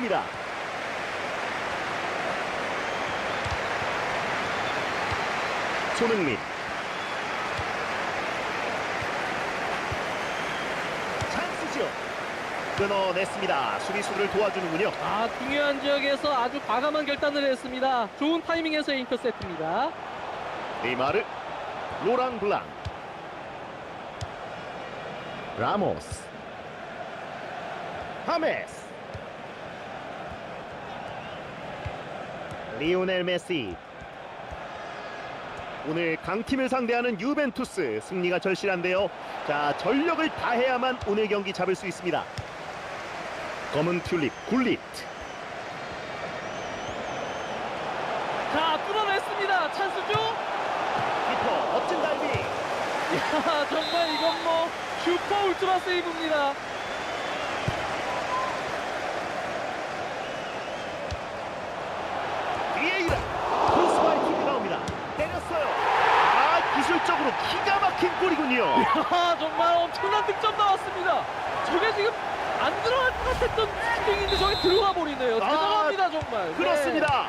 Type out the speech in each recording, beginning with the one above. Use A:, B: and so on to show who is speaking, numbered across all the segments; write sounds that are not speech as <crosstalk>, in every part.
A: 깁니다. 손흥민. 찬스죠. 끊어냈습니다. 수비수를 도와주는군요.
B: 아, 중요한 지역에서 아주 과감한 결단을 했습니다. 좋은 타이밍에서의 인터셉트입니다.
A: 네이마르, 로랑 블랑, 라모스, 하메스, 리오넬 메시. 오늘 강팀을 상대하는 유벤투스 승리가 절실한데요. 자 전력을 다해야만 오늘 경기 잡을 수 있습니다. 검은 튤립 굴릿
B: 자, 뚫어냈습니다. 찬스죠?
A: 키퍼 멋진 다이빙
B: 야, 정말 이건 뭐 슈퍼 울트라 세이브입니다.
A: 비에이라 크로스바이 킥이 나옵니다 때렸어요 아 기술적으로 기가 막힌 골이군요 <laughs>
B: 야, 정말 엄청난 득점 나왔습니다. 저게 지금 안 들어갈 것 같았던 슈팅인데 저게 들어가 버리네요.
A: 아,
B: 대단합니다, 정말. 네.
A: 그렇습니다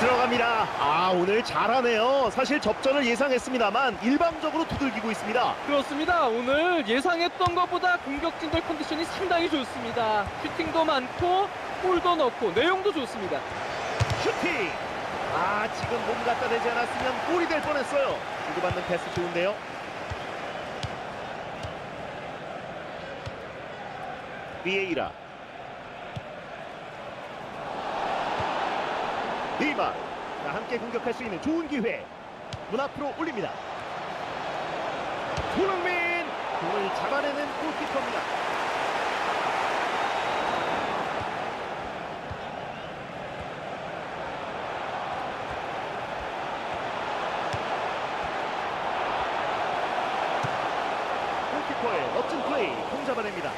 A: 들어갑니다 아 오늘 잘하네요 사실 접전을 예상했습니다만 일방적으로 두들기고 있습니다
B: 그렇습니다. 오늘 예상했던 것보다 공격 진돌 컨디션이 상당히 좋습니다. 슈팅도 많고 골도 넣고 내용도 좋습니다.
A: 슈팅 아 지금 몸 갖다 대지 않았으면 골이 될 뻔했어요 주고받는 패스 좋은데요. 비에이라. 디마 자, 함께 공격할 수 있는 좋은 기회. 문 앞으로 올립니다. 손흥민 공을 잡아내는 골키퍼입니다 골키퍼의 멋진 플레이 공 잡아냅니다.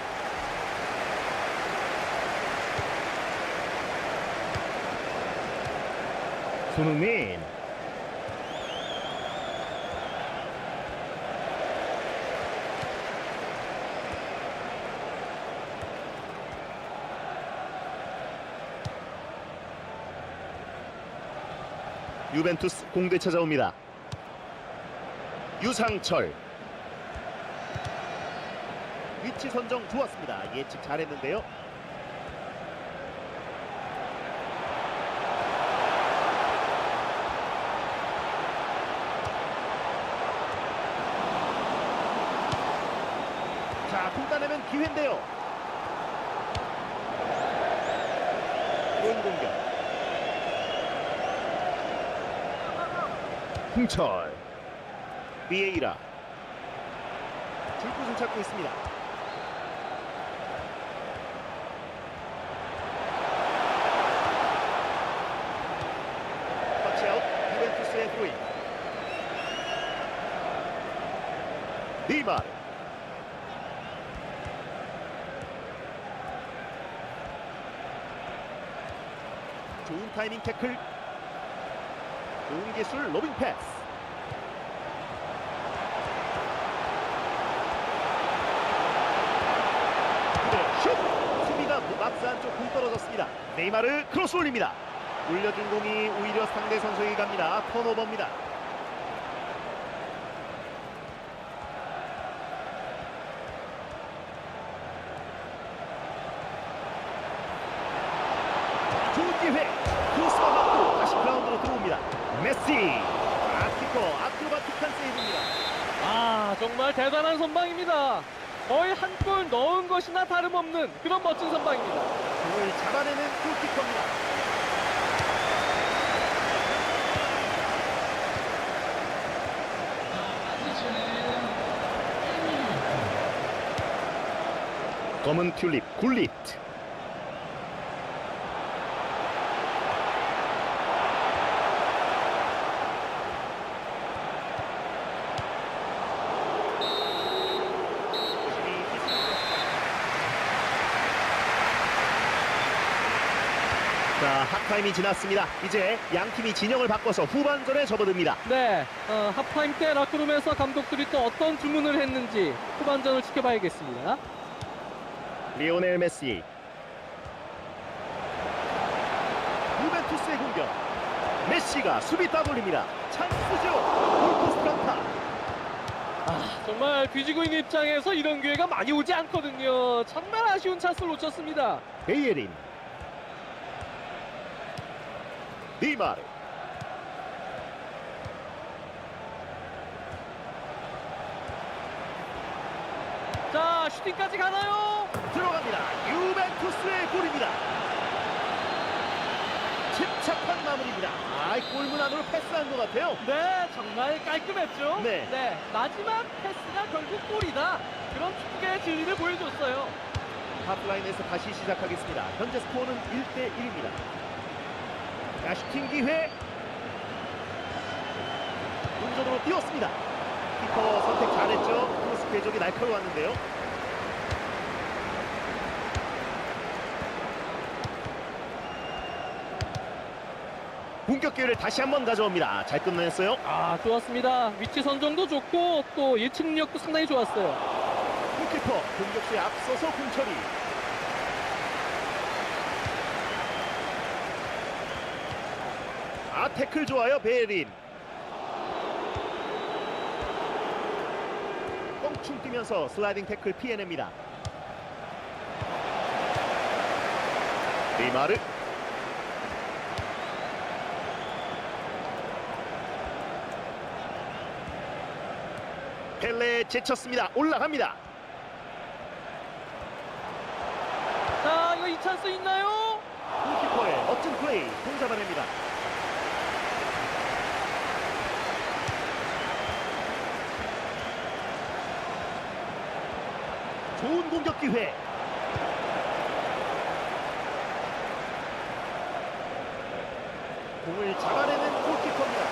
A: 손흥민. 유벤투스 공대 찾아옵니다. 유상철 위치 선정 좋았습니다 예측 잘했는데요 자, 공 따내면 기회인데요. 좋은 공격. 홍철. 비에이라. 줄곳을 찾고 있습니다. 터치아웃 유벤투스의 프로인. 니마르. 좋은 타이밍 태클. 좋은 기술 로빙 패스. 그대로 슛! 수비가 막스 안쪽 공 떨어졌습니다. 네이마르 크로스 올립니다. 올려준 공이 오히려 상대 선수에게 갑니다. 턴오버입니다 좋은 기회 크로스바 맞고 다시 그라운드로 들어옵니다 메시 아키퍼 아크로바틱한 세이브입니다
B: 아, 정말 대단한 선방입니다. 거의 한 골 넣은 것이나 다름없는 그런 멋진 선방입니다.
A: 공을 잡아내는 골키퍼입니다 검은 튤립 굴릿 자, 하프타임이 지났습니다. 이제 양 팀이 진영을 바꿔서 후반전에 접어듭니다.
B: 네, 어, 하프타임 때 라크룸에서 감독들이 또 어떤 주문을 했는지 후반전을 지켜봐야겠습니다.
A: 리오넬 메시 유벤투스의 공격. 메시가 수비 따돌립니다. 찬스죠. 골포스트 강타.
B: 아, 정말 뒤지고 있는 입장에서 이런 기회가 많이 오지 않거든요. 정말 아쉬운 찬스를 놓쳤습니다.
A: 베이에린. 니마르.
B: 자, 슈팅까지 가나요?
A: 들어갑니다. 유벤투스의 골입니다. 침착한 마무리입니다. 아, 골문 안으로 패스한 것 같아요.
B: 네, 정말 깔끔했죠.
A: 네.
B: 마지막 패스가 결국 골이다. 그런 축구의 진리를 보여줬어요.
A: 하프라인에서 다시 시작하겠습니다. 현재 스코어는 1대 1입니다. 자, 슈팅 기회. 운전으로 뛰었습니다. 키퍼 선택 잘했죠. 크로스 궤적이 날카로웠는데요. 공격 기회를 다시 한번 가져옵니다. 잘 끝냈어요.
B: 아, 좋았습니다. 위치 선정도 좋고 또 예측 능력도 상당히 좋았어요.
A: 골키퍼 공격수에 앞서서 공처리. 아 태클 좋아요 베린. 뻥충 뛰면서 슬라이딩 태클 피해냅니다. 네이마르. 펠레 제쳤습니다. 올라갑니다.
B: 자, 이거 이 찬스 있나요?
A: 골키퍼의 멋진 플레이 공 잡아냅니다. 좋은 공격 기회. 공을 잡아내는 골키퍼입니다.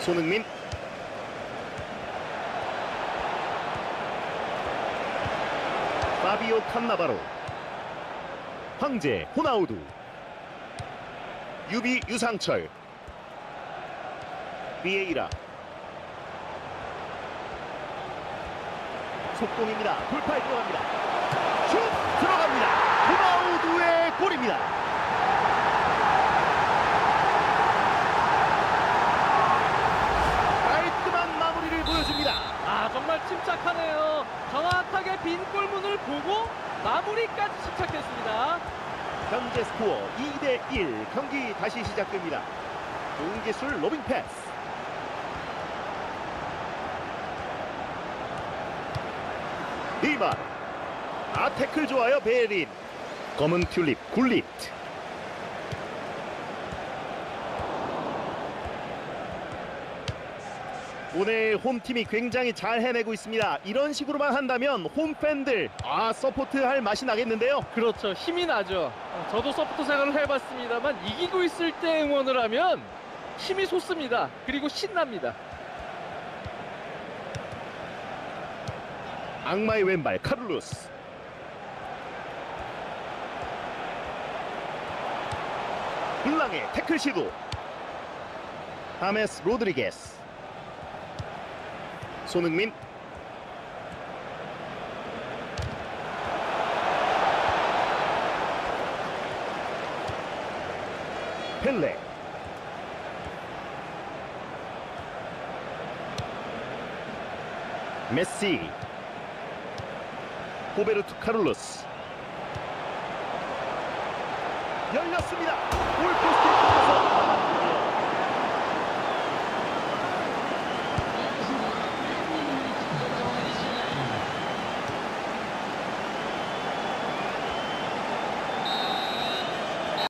A: 손흥민 파비오 칸나바로 황제 호나우두 유비 유상철 비에이라 속공입니다 돌파에 들어갑니다 슛 들어갑니다 호나우두의 골입니다 깔끔한 마무리를 보여줍니다
B: 아, 정말 침착하네요. 정확하게 빈 골문을 보고 마무리까지 침착했습니다.
A: 현재 스코어 2대 1 경기 다시 시작됩니다. 좋은 기술 로빙 패스. 니마 아 태클 좋아요 베린 검은 튤립 굴릿 오늘 홈팀이 굉장히 잘 해내고 있습니다. 이런 식으로만 한다면 홈팬들 아 서포트할 맛이 나겠는데요.
B: 그렇죠. 힘이 나죠. 어, 저도 서포터 생활을 해봤습니다만 이기고 있을 때 응원을 하면 힘이 솟습니다. 그리고 신납니다.
A: 악마의 왼발 카를로스. 블랑의 태클 시도. 하메스 로드리게스. 손흥민. 펠레. 메시 호베르투 카를로스 열렸습니다. 골포스트